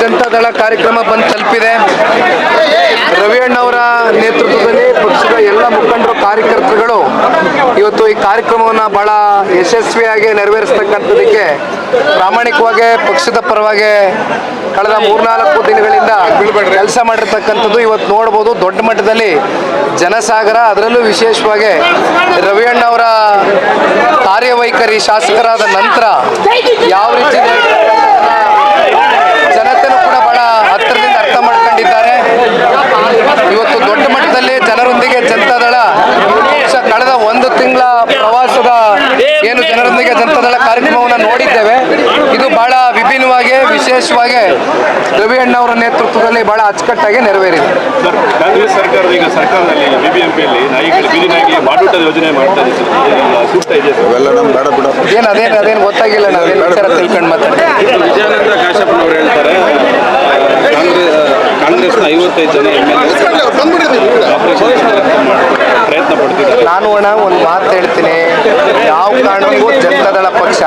ಜನತಾದಳ ಕಾರ್ಯಕ್ರಮ ಬಂದು ತಲುಪಿದೆ. ರವಿ ಅಣ್ಣವರ ನೇತೃತ್ವದಲ್ಲಿ ಪಕ್ಷದ ಎಲ್ಲ ಮುಖಂಡರು, ಕಾರ್ಯಕರ್ತರುಗಳು ಇವತ್ತು ಈ ಕಾರ್ಯಕ್ರಮವನ್ನು ಬಹಳ ಯಶಸ್ವಿಯಾಗಿ ನೆರವೇರಿಸ್ತಕ್ಕಂಥದಕ್ಕೆ ಪ್ರಾಮಾಣಿಕವಾಗಿ ಪಕ್ಷದ ಪರವಾಗಿ ಕಳೆದ ಮೂರ್ನಾಲ್ಕು ದಿನಗಳಿಂದ ಕೆಲಸ ಮಾಡಿರ್ತಕ್ಕಂಥದ್ದು ಇವತ್ತು ನೋಡ್ಬೋದು ದೊಡ್ಡ ಮಟ್ಟದಲ್ಲಿ ಜನಸಾಗರ, ಅದರಲ್ಲೂ ವಿಶೇಷವಾಗಿ ರವಿ ಅಣ್ಣವರ ಕಾರ್ಯವೈಖರಿ ಶಾಸಕರಾದ ನಂತರ ಯಾವ ರೀತಿ ಜನತೆನೂ ಕೂಡ ಬಹಳ ಹತ್ತಿರದಿಂದ ಅರ್ಥ ಮಾಡ್ಕೊಂಡಿದ್ದಾರೆ ಇವತ್ತು ದೊಡ್ಡ ಮಟ್ಟದಲ್ಲಿ ಜನರೊಂದಿಗೆ ಜನತಾದಳ. ಕಳೆದ ಒಂದು ತಿಂಗಳ ಪ್ರವಾಸದ ಏನು ಜನರೊಂದಿಗೆ ಜನತಾದಳ ಕಾರ್ಯಕ್ರಮವನ್ನು ನೋಡಿದ್ದೇವೆ. ಇದು ಬಹಳ ವಿಭಿನ್ನವಾಗಿ ವಿಶೇಷವಾಗಿ ರವಿ ಅಣ್ಣವರ ನೇತೃತ್ವದಲ್ಲಿ ಬಹಳ ಅಚ್ಚುಕಟ್ಟಾಗಿ ನೆರವೇರಿದೆ. ಕಾಂಗ್ರೆಸ್ ಸರ್ಕಾರದ ಈಗ ಸರ್ಕಾರದಲ್ಲಿ ಬಿಬಿಎಂಪಿಯಲ್ಲಿ ನಾಯಿಗಳು ಬೀದಿ ನಾಯಿಗೆ ಬಾಡೂಟದ ಯೋಜನೆ ಮಾಡ್ತಾ ಸೂಕ್ತ ಇದೆ ಅವೆಲ್ಲ ನಮ್ ಬೇಡ ಬಿಡ. ಏನು ಅದೇನು ಅದೇನು ಗೊತ್ತಾಗಿಲ್ಲ ನಾವೇನು ವಿಚಾರ ತಿಳ್ಕೊಂಡು ಮಾತಾಡ್ತೀವಿ. ವಿಜಯಾನಂದ ಕಾಶ್ಯಪ್ಪನವರು ಹೇಳ್ತಾರೆ ಕಾಂಗ್ರೆಸ್ ಕಾಂಗ್ರೆಸ್ನ ಐವತ್ತೈದು ಜನ ಎಂ ಎಲ್ ಪಡ್ತಿದ್ದಾರೆ ನಾನು ಅಣ್ಣ ಒಂದು ಮಾತು ಹೇಳ್ತೀನಿ. ಯಾವ ಕಾರಣಕ್ಕೂ ಜನತಾದಳ ಪಕ್ಷ.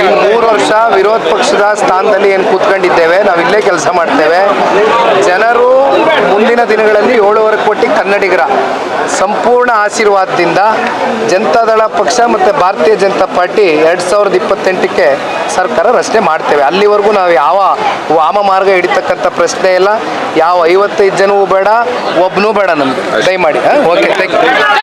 ಈ ಮೂರು ವರ್ಷ ವಿರೋಧ ಪಕ್ಷದ ಸ್ಥಾನದಲ್ಲಿ ಏನು ಕೂತ್ಕೊಂಡಿದ್ದೇವೆ, ನಾವು ಇಲ್ಲೇ ಕೆಲಸ ಮಾಡ್ತೇವೆ. ಜನರು ಮುಂದಿನ ದಿನಗಳಲ್ಲಿ ಏಳುವರೆ ಕೋಟಿ ಕನ್ನಡಿಗರ ಸಂಪೂರ್ಣ ಆಶೀರ್ವಾದದಿಂದ ಜನತಾದಳ ಪಕ್ಷ ಮತ್ತು ಭಾರತೀಯ ಜನತಾ ಪಾರ್ಟಿ ಎರಡು ಸಾವಿರದ ಇಪ್ಪತ್ತೆಂಟಕ್ಕೆ ಸರ್ಕಾರ ರಚನೆ ಮಾಡ್ತೇವೆ. ಅಲ್ಲಿವರೆಗೂ ನಾವು ಯಾವ ವಾಮ ಮಾರ್ಗ ಹಿಡಿತಕ್ಕಂಥ ಪ್ರಶ್ನೆ ಇಲ್ಲ. ಯಾವ ಐವತ್ತೈದು ಜನವೂ ಬೇಡ ಒಬ್ಬನೂ ಬೇಡ ನಮಗೆ. ದಯಮಾಡಿ. Okay thank you